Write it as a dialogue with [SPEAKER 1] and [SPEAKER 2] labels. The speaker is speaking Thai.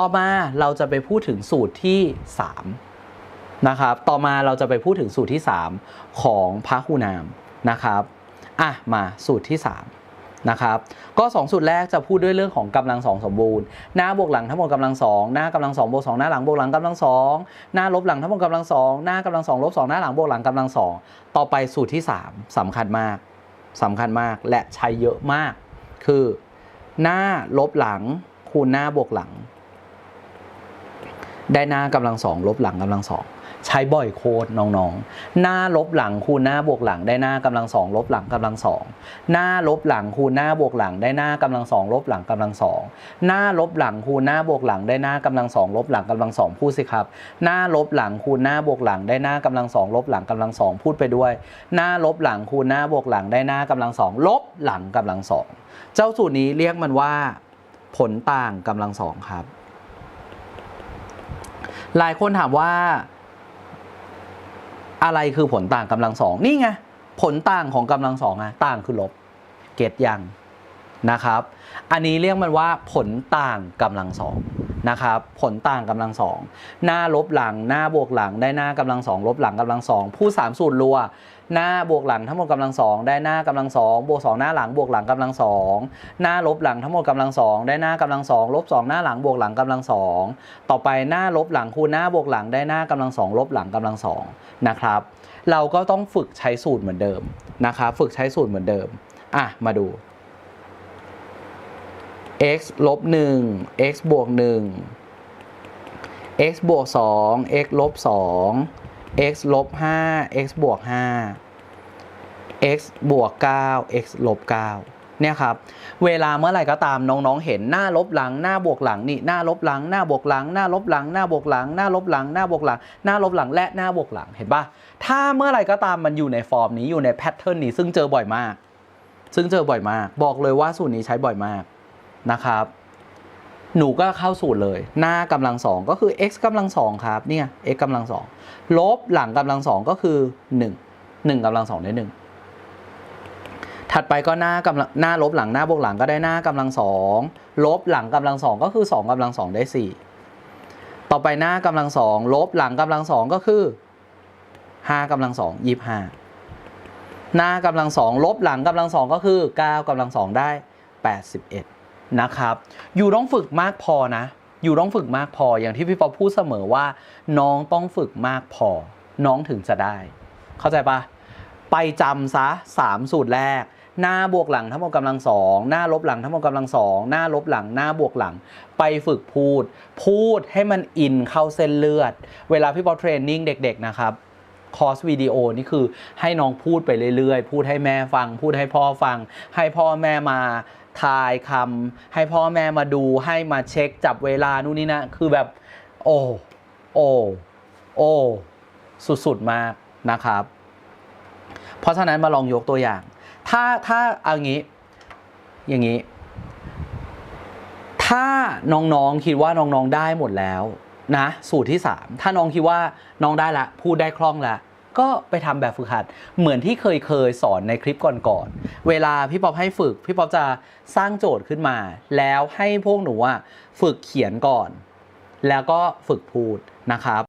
[SPEAKER 1] ต่อมาเราจะไปพูดถึงสูตรที่ 3 นะครับ ต่อมาเราจะไปพูดถึงสูตรที่ 3 ของพระคูนามนะครับอะมาสูตรที่ 3 นะครับ ก็ 2 สูตรแรกจะพูดด้วยเรื่องของกำลังสองสมบูรณ์ หน้าบวกหลังทั้งหมดกำลังสองหน้ากำลังสองบวกสองหน้าหลังบวกหลังกำลังสองหน้าลบหลังทั้งหมดกำลังสองหน้ากำลังสองลบสองหน้าหลังบวกหลังกำลังสองต่อไปสูตรที่ 3สำคัญมากสำคัญมากและใช้เยอะมาก คือ หน้าลบหลังคูณหน้าบวกหลัง ได้หน้ากำลังสองลบหลังกำลังสองใช้บ่อยโคตรน้องๆ หน้าลบหลังคูณหน้าบวกหลังได้หน้ากำลังสองลบหลังกำลังสองหน้าลบหลังคูณหน้าบวกหลังได้หน้ากำลังสองลบหลังกำลังสองหน้าลบหลังคูณหน้าบวกหลังได้หน้ากำลังสองลบหลังกำลังสองพูดสิครับ หน้าลบหลังคูณหน้าบวกหลังได้หน้ากำลังสองลบหลังกำลังสองพูดไปด้วย หน้าลบหลังคูณหน้าบวกหลังได้หน้ากำลังสองลบหลังกำลังสองเจ้าสูตรนี้เรียกมันว่า ผลต่างกำลังสองครับ หลายคนถามว่า อะไรคือผลต่างกำลังสองนี่ไงผลต่างของกำลังสองอะต่างคือลบ เกตยังนะครับ อันนี้เรียกมันว่าผลต่างกำลังสอง นะครับผลต่างกำลังสองหน้าลบหลังหน้าบวกหลังได้หน้ากำลังสองลบหลังกำลังสองผู้สามสูตรรัว หน้าบวกหลังทั้งหมดกำลังสองได้หน้ากำลังสองบวกสองหน้าหลังบวกหลังกำลังสองหน้าลบหลังทั้งหมดกำลังสองได้หน้ากำลังสองลบสองหน้าหลังบวกหลังกำลังสองต่อไปหน้าลบหลังคูณหน้าบวกหลังได้หน้ากำลังสองลบหลังกำลังสองนะครับ เราก็ต้องฝึกใช้สูตรเหมือนเดิมนะครับฝึกใช้สูตรเหมือนเดิมอะมาดู x ลบ1 x บวก1 x บวก2 x ลบ2 x ลบ5 x บวก5 x บวก9 x ลบ9เนี่ยครับ เวลาเมื่อไหร่ก็ตามน้องๆ เห็นหน้าลบหลังหน้าบวกหลังนี่หน้าลบหลังหน้าบวกหลังหน้าลบหลังหน้าบวกหลังหน้าลบหลังหน้าบวกหลังหน้าลบหลังและหน้าบวกหลังเห็นปะถ้าเมื่อไหร่ก็ตามมันอยู่ในฟอร์มนี้อยู่ในแพทเทิร์นนี้ซึ่งเจอบ่อยมาก ซึ่งเจอบ่อยมาก บอกเลยว่าสูตรนี้ใช้บ่อยมาก นะครับ หนูก็เข้าสูตรเลย หน้ากำลังสองก็คือ x กำลังสองครับเนี่ย x กำลังสองลบหลังกำลังสองก็คือ 1 1กำลังสองได้หนึ่งถัดไปก็หน้ากำลังหน้าลบหลังหน้าบวกหลังก็ได้หน้ากำลังสองลบหลังกำลังสองก็คือ 2กำลังสองได้ 4 ต่อไปหน้ากำลังสองลบหลังกำลังสองก็คือ5กำลังสองยี่ห้าหน้ากำลังสองลบหลังกำลังสองก็คือ 9กำลังสองได้ 81 นะครับ อยู่ต้องฝึกมากพอนะ อยู่ต้องฝึกมากพออย่างที่พี่ป๊อปพูดเสมอว่า น้องต้องฝึกมากพอ น้องถึงจะได้ เข้าใจปะไปจำซะ 3 สูตรแรก หน้าบวกหลังทั้งหมดกำลังสองหน้าลบหลังทั้งหมดกำลังสองหน้าลบหลังหน้าบวกหลัง ไปฝึกพูด พูดให้มันอินเข้าเส้นเลือด เวลาพี่ป๊อปเทรนนิ่งเด็ก ๆ นะครับคอร์สวิดีโอนี่คือให้น้องพูดไปเรื่อยๆ พูดให้แม่ฟัง พูดให้พ่อฟัง ให้พ่อแม่มา ทายคำให้พ่อแม่มาดูให้มาเช็คจับเวลานู่นนี่นะ คือแบบ โอ้โอ้โอ้สุดๆมากนะครับ เพราะฉะนั้นมาลองยกตัวอย่าง ถ้าถ้าเอางี้ อย่างนี้ ถ้าน้องๆคิดว่าน้องๆได้หมดแล้วนะ สูตรที่ 3 ถ้าน้องคิดว่าน้องได้ละ พูดได้คล่องละ ก็ไปทำแบบฝึกหัด เหมือนที่เคยเคยสอนในคลิปก่อนๆ เวลาพี่ป๊อปให้ฝึก พี่ป๊อปจะสร้างโจทย์ขึ้นมา แล้วให้พวกหนูอะฝึกเขียนก่อน แล้วก็ฝึกพูดนะครับ